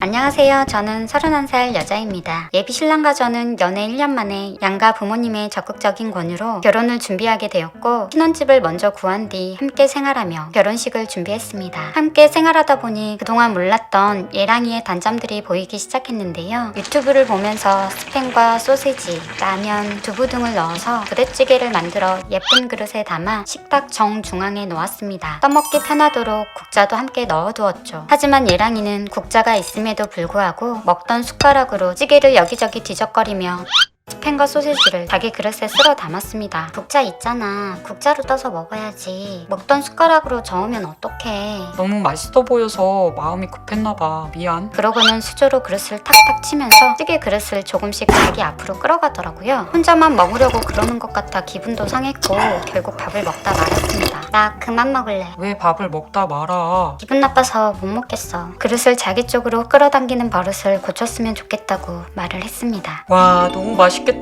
안녕하세요. 저는 31살 여자입니다. 예비 신랑과 저는 연애 1년 만에 양가 부모님의 적극적인 권유로 결혼을 준비하게 되었고 신혼집을 먼저 구한 뒤 함께 생활하며 결혼식을 준비했습니다. 함께 생활하다 보니 그동안 몰랐던 예랑이의 단점들이 보이기 시작했는데요. 유튜브를 보면서 스팸과 소시지, 라면, 두부 등을 넣어서 부대찌개를 만들어 예쁜 그릇에 담아 식탁 정중앙에 놓았습니다. 떠먹기 편하도록 국자도 함께 넣어두었죠. 하지만 예랑이는 국자가 있음에도 불구하고 먹던 숟가락으로 찌개를 여기저기 뒤적거리며 스팸과 소시지를 자기 그릇에 쓸어 담았습니다. 국자 있잖아. 국자로 떠서 먹어야지. 먹던 숟가락으로 저으면 어떡해. 너무 맛있어 보여서 마음이 급했나봐. 미안. 그러고는 수저로 그릇을 탁탁 치면서 찌개 그릇을 조금씩 자기 앞으로 끌어가더라고요. 혼자만 먹으려고 그러는 것 같아 기분도 상했고 결국 밥을 먹다 말았습니다. 나 그만 먹을래. 왜 밥을 먹다 말아? 기분 나빠서 못 먹겠어. 그릇을 자기 쪽으로 끌어당기는 버릇을 고쳤으면 좋겠다고 말을 했습니다. 와, 너무 맛있겠다.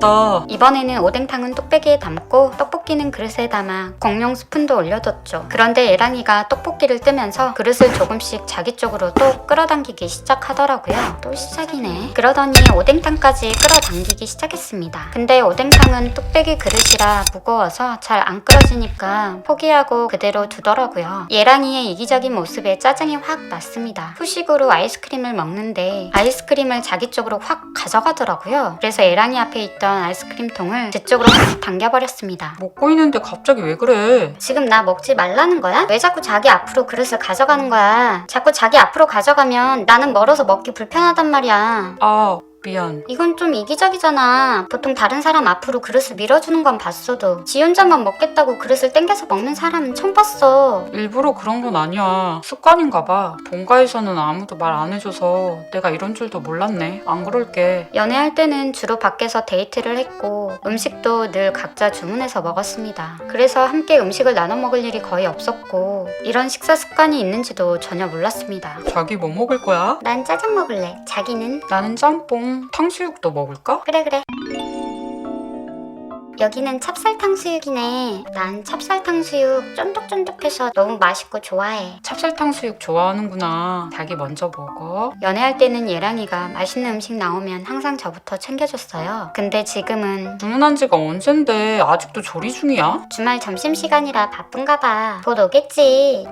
이번에는 오뎅탕은 뚝배기에 담고 떡볶이는 그릇에 담아 공룡 스푼도 올려뒀죠. 그런데 예랑이가 떡볶이를 뜨면서 그릇을 조금씩 자기 쪽으로 또 끌어당기기 시작하더라고요. 또 시작이네. 그러더니 오뎅탕까지 끌어당기기 시작했습니다. 근데 오뎅탕은 뚝배기 그릇이라 무거워서 잘 안 끌어지니까 포기하고 그대로 두더라고요. 예랑이의 이기적인 모습에 짜증이 확 났습니다. 후식으로 아이스크림을 먹는데 아이스크림을 자기 쪽으로 확 가져가더라고요. 그래서 예랑이 앞에 있던 아이스크림 통을 제 쪽으로 확 당겨버렸습니다. 먹고 있는데 갑자기 왜 그래? 지금 나 먹지 말라는 거야? 왜 자꾸 자기 앞으로 그릇을 가져가는 거야? 자꾸 자기 앞으로 가져가면 나는 멀어서 먹기 불편하단 말이야. 아, 미안. 이건 좀 이기적이잖아. 보통 다른 사람 앞으로 그릇을 밀어주는 건 봤어도 지 혼자만 먹겠다고 그릇을 땡겨서 먹는 사람은 처음 봤어. 일부러 그런 건 아니야. 습관인가 봐. 본가에서는 아무도 말 안 해줘서 내가 이런 줄도 몰랐네. 안 그럴게. 연애할 때는 주로 밖에서 데이트를 했고 음식도 늘 각자 주문해서 먹었습니다. 그래서 함께 음식을 나눠 먹을 일이 거의 없었고 이런 식사 습관이 있는지도 전혀 몰랐습니다. 자기 뭐 먹을 거야? 난 짜장 먹을래. 자기는? 나는 짬뽕. 탕수육도 먹을까? 그래 그래. 여기는 찹쌀탕수육이네. 난 찹쌀탕수육 쫀득쫀득해서 너무 맛있고 좋아해. 찹쌀탕수육 좋아하는구나. 자기 먼저 먹어. 연애할 때는 예랑이가 맛있는 음식 나오면 항상 저부터 챙겨줬어요. 근데 지금은 주문한 지가 언젠데 아직도 조리 중이야? 주말 점심시간이라 바쁜가 봐. 곧 오겠지.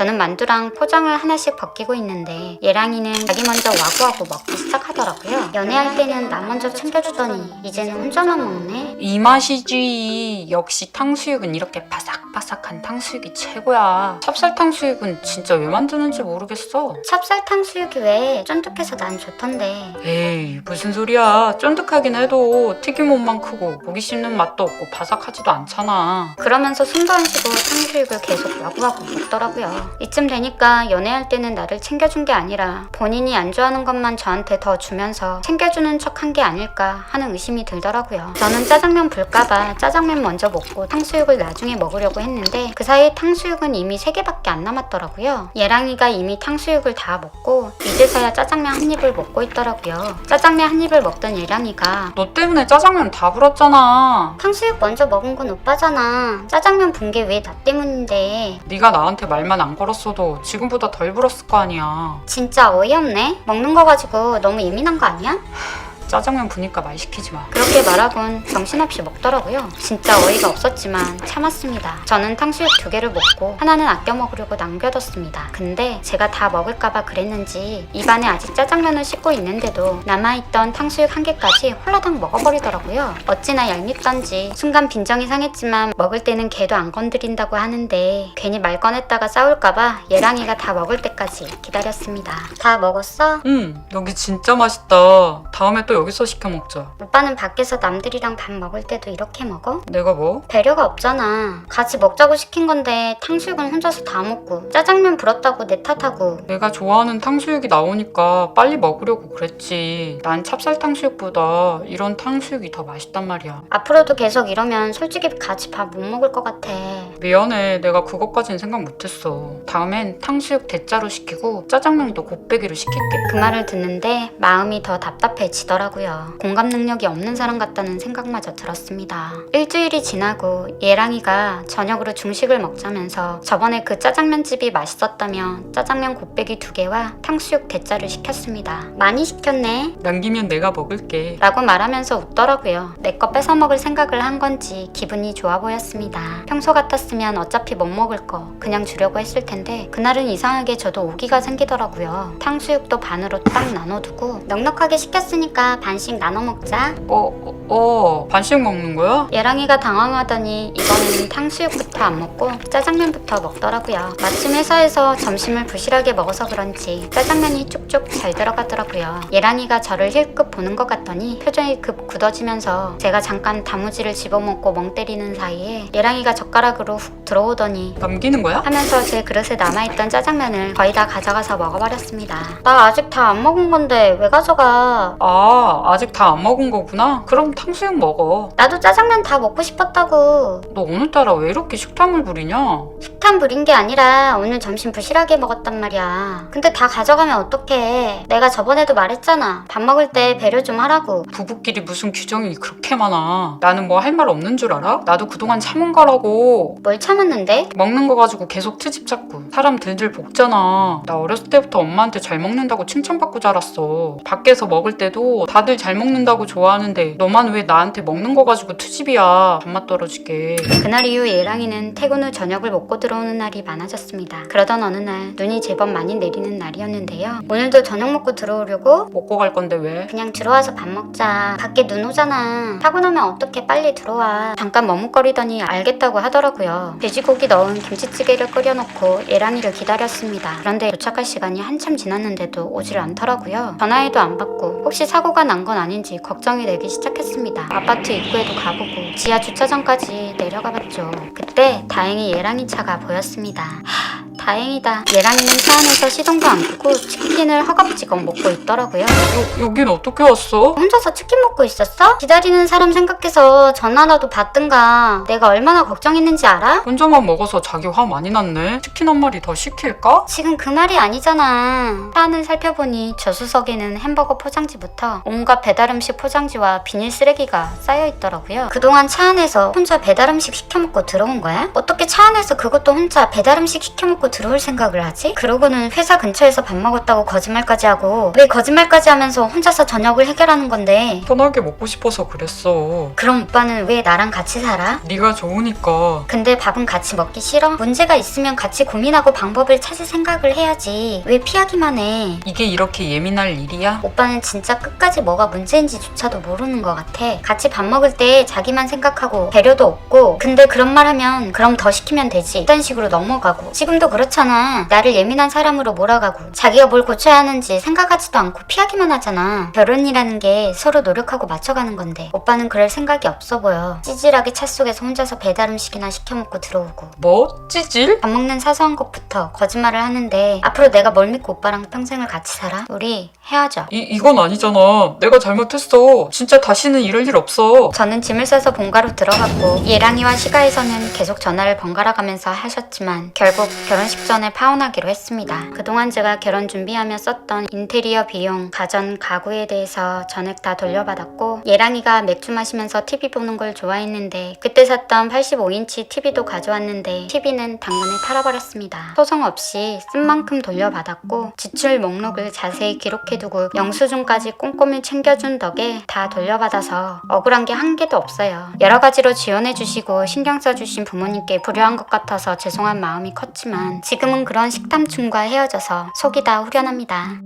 저는 만두랑 포장을 하나씩 벗기고 있는데 예랑이는 자기 먼저 와구와구 먹기 시작하더라고요. 연애할 때는 나 먼저 챙겨주더니 이제는 혼자만 먹네. 이 맛이지. 역시 탕수육은 이렇게 바삭바삭한 탕수육이 최고야. 찹쌀 탕수육은 진짜 왜 만드는지 모르겠어. 찹쌀 탕수육이 왜 쫀득해서 난 좋던데. 에이, 무슨 소리야. 쫀득하긴 해도 튀김 옷만 크고 고기 씹는 맛도 없고 바삭하지도 않잖아. 그러면서 숨도 안 쉬고 탕수육을 계속 와구와구 먹더라고요. 이쯤 되니까 연애할 때는 나를 챙겨준 게 아니라 본인이 안 좋아하는 것만 저한테 더 주면서 챙겨주는 척 한 게 아닐까 하는 의심이 들더라고요. 저는 짜장면 불까봐 짜장면 먼저 먹고 탕수육을 나중에 먹으려고 했는데 그 사이 탕수육은 이미 3개밖에 안 남았더라고요. 예랑이가 이미 탕수육을 다 먹고 이제서야 짜장면 한 입을 먹고 있더라고요. 짜장면 한 입을 먹던 예랑이가 너 때문에 짜장면 다 불었잖아. 탕수육 먼저 먹은 건 오빠잖아. 짜장면 분 게 왜 나 때문인데. 네가 나한테 말만 안 걸었어도 지금보다 덜 불었을 거 아니야. 진짜 어이없네. 먹는 거 가지고 너무 예민한 거 아니야? 짜장면 부니까 말 시키지 마. 그렇게 말하곤 정신없이 먹더라고요. 진짜 어이가 없었지만 참았습니다. 저는 탕수육 두 개를 먹고 하나는 아껴 먹으려고 남겨뒀습니다. 근데 제가 다 먹을까봐 그랬는지 입안에 아직 짜장면을 씻고 있는데도 남아있던 탕수육 한 개까지 홀라당 먹어버리더라고요. 어찌나 얄밉던지 순간 빈정이 상했지만 먹을 때는 걔도 안 건드린다고 하는데 괜히 말 꺼냈다가 싸울까봐 예랑이가 다 먹을 때까지 기다렸습니다. 다 먹었어? 응, 여기 진짜 맛있다. 다음에 또 여기서 시켜 먹자. 오빠는 밖에서 남들이랑 밥 먹을 때도 이렇게 먹어? 내가 뭐? 배려가 없잖아. 같이 먹자고 시킨 건데 탕수육은 혼자서 다 먹고 짜장면 불었다고 내 탓하고 내가 좋아하는 탕수육이 나오니까 빨리 먹으려고 그랬지. 난 찹쌀 탕수육보다 이런 탕수육이 더 맛있단 말이야. 앞으로도 계속 이러면 솔직히 같이 밥 못 먹을 것 같아. 미안해. 내가 그것까진 생각 못했어. 다음엔 탕수육 대짜로 시키고 짜장면도 곱빼기로 시킬게. 그 말을 듣는데 마음이 더 답답해지더라고 요. 없더라고요. 공감 능력이 없는 사람 같다는 생각마저 들었습니다. 일주일이 지나고 예랑이가 저녁으로 중식을 먹자면서 저번에 그 짜장면집이 맛있었다며 짜장면 곱빼기 두 개와 탕수육 대짜를 시켰습니다. 많이 시켰네. 남기면 내가 먹을게. 라고 말하면서 웃더라고요. 내 거 뺏어 먹을 생각을 한 건지 기분이 좋아 보였습니다. 평소 같았으면 어차피 못 먹을 거 그냥 주려고 했을 텐데 그날은 이상하게 저도 오기가 생기더라고요. 탕수육도 반으로 딱 나눠두고 넉넉하게 시켰으니까 반씩 나눠 먹자. 어, 어, 어, 반씩 먹는 거야? 예랑이가 당황하더니 이번에는 탕수육부터 안 먹고 짜장면부터 먹더라고요. 마침 회사에서 점심을 부실하게 먹어서 그런지 짜장면이 쭉쭉 잘 들어가더라고요. 예랑이가 저를 힐끗 보는 것 같더니 표정이 급 굳어지면서 제가 잠깐 다무지를 집어먹고 멍 때리는 사이에 예랑이가 젓가락으로 훅 들어오더니 남기는 거야? 하면서 제 그릇에 남아있던 짜장면을 거의 다 가져가서 먹어버렸습니다. 나 아직 다 안 먹은 건데 왜 가져가? 아, 아직 다 안 먹은 거구나? 그럼 탕수육 먹어. 나도 짜장면 다 먹고 싶었다고. 너 오늘따라 왜 이렇게 식탐을 부리냐? 식탐 부린 게 아니라 오늘 점심 부실하게 먹었단 말이야. 근데 다 가져가면 어떡해. 내가 저번에도 말했잖아. 밥 먹을 때 배려 좀 하라고. 부부끼리 무슨 규정이 그렇게 많아. 나는 뭐 할 말 없는 줄 알아? 나도 그동안 참은 거라고. 뭘 참았는데? 먹는 거 가지고 계속 트집 잡고 사람 들들 볶잖아 나 어렸을 때부터 엄마한테 잘 먹는다고 칭찬받고 자랐어 밖에서 먹을 때도 다들 잘 먹는다고 좋아하는데 너만 왜 나한테 먹는 거 가지고 트집이야 밥맛 떨어지게 그날 이후 예랑이는 퇴근 후 저녁을 먹고 들어오는 날이 많아졌습니다. 그러던 어느 날 눈이 제법 많이 내리는 날이었는데요. 오늘도 저녁 먹고 들어오려고 먹고 갈 건데 왜? 그냥 들어와서 밥 먹자. 밖에 눈 오잖아. 타고 나면 어떻게 빨리 들어와. 잠깐 머뭇거리더니 알겠다고 하더라고요. 돼지고기 넣은 김치찌개를 끓여놓고 예랑이를 기다렸습니다. 그런데 도착할 시간이 한참 지났는데도 오질 않더라고요. 전화해도 안 받고 혹시 사고가 난 건 아닌지 걱정이 되기 시작했습니다. 아파트 입구에도 가보고 지하 주차장까지 내려가 봤죠. 그때 다행히 예랑이 차가 보였습니다. 하, 다행이다. 예랑이는 차 안에서 시동도 안 끄고 치킨을 허겁지겁 먹고 있더라고요. 여, 여긴 어떻게 왔어? 혼자서 치킨 먹고 있었어? 기다리는 사람 생각해서 전화라도 받든가. 내가 얼마나 걱정했는지 알아? 혼자만 먹어서 자기 화 많이 났네 치킨 한 마리 더 시킬까? 지금 그 말이 아니잖아. 차 안을 살펴보니 저수석에는 햄버거 포장지부터 온갖 배달음식 포장지와 비닐 쓰레기가 쌓여 있더라고요. 그동안 차 안에서 혼자 배달음식 시켜 먹고 들어온 거야? 어떻게 차 안에서 그것도 혼자 배달음식 시켜 먹고 들어올 생각을 하지? 그러고는 회사 근처에서 밥 먹었다고 거짓말까지 하고 왜 거짓말까지 하면서 혼자서 저녁을 해결하는 건데? 편하게 먹고 싶어서 그랬어 그럼 오빠는 왜 나랑 같이 살아? 네가 좋으니까 근데 밥은 같이 먹기 싫어? 문제가 있으면 같이 고민하고 방법을 찾을 생각을 해야지. 왜 피하기만 해? 이게 이렇게 예민할 일이야? 오빠는 진짜 끝까지 뭐가 문제인지조차도 모르는 것 같아. 같이 밥 먹을 때 자기만 생각하고 배려도 없고 근데 그런 말 하면 그럼 더 시키면 되지. 이런 식으로 넘어가고 지금도 그렇잖아. 나를 예민한 사람으로 몰아가고 자기가 뭘 고쳐야 하는지 생각하지도 않고 피하기만 하잖아. 결혼이라는 게 서로 노력하고 맞춰가는 건데 오빠는 그럴 생각이 없어 보여. 찌질하게 차 속에서 혼자서 배달 음식이나 시켜 먹고 들어오고 뭐? 찌질? 밥 먹는 사소한 것부터 거짓말을 하는데 앞으로 내가 뭘 믿고 오빠랑 평생을 같이 살아? 우리 헤어져. 이, 이건 아니잖아. 내가 잘못했어. 진짜 다시는 이럴 일 없어. 저는 짐을 싸서 본가로 들어갔고 예랑이와 시가에서는 계속 전화를 번갈아 가면서 하셨지만 결국 결혼 식 전에 파혼하기로 했습니다. 그동안 제가 결혼 준비하며 썼던 인테리어 비용, 가전, 가구에 대해서 전액 다 돌려받았고 예랑이가 맥주 마시면서 TV 보는 걸 좋아했는데 그때 샀던 85인치 TV도 가져왔는데 TV는 당근에 팔아버렸습니다. 소송 없이 쓴 만큼 돌려받았고 지출 목록을 자세히 기록해두고 영수증까지 꼼꼼히 챙겨준 덕에 다 돌려받아서 억울한 게 한 개도 없어요. 여러 가지로 지원해주시고 신경 써주신 부모님께 불효한 것 같아서 죄송한 마음이 컸지만 지금은 그런 식탐충과 헤어져서 속이 다 후련합니다.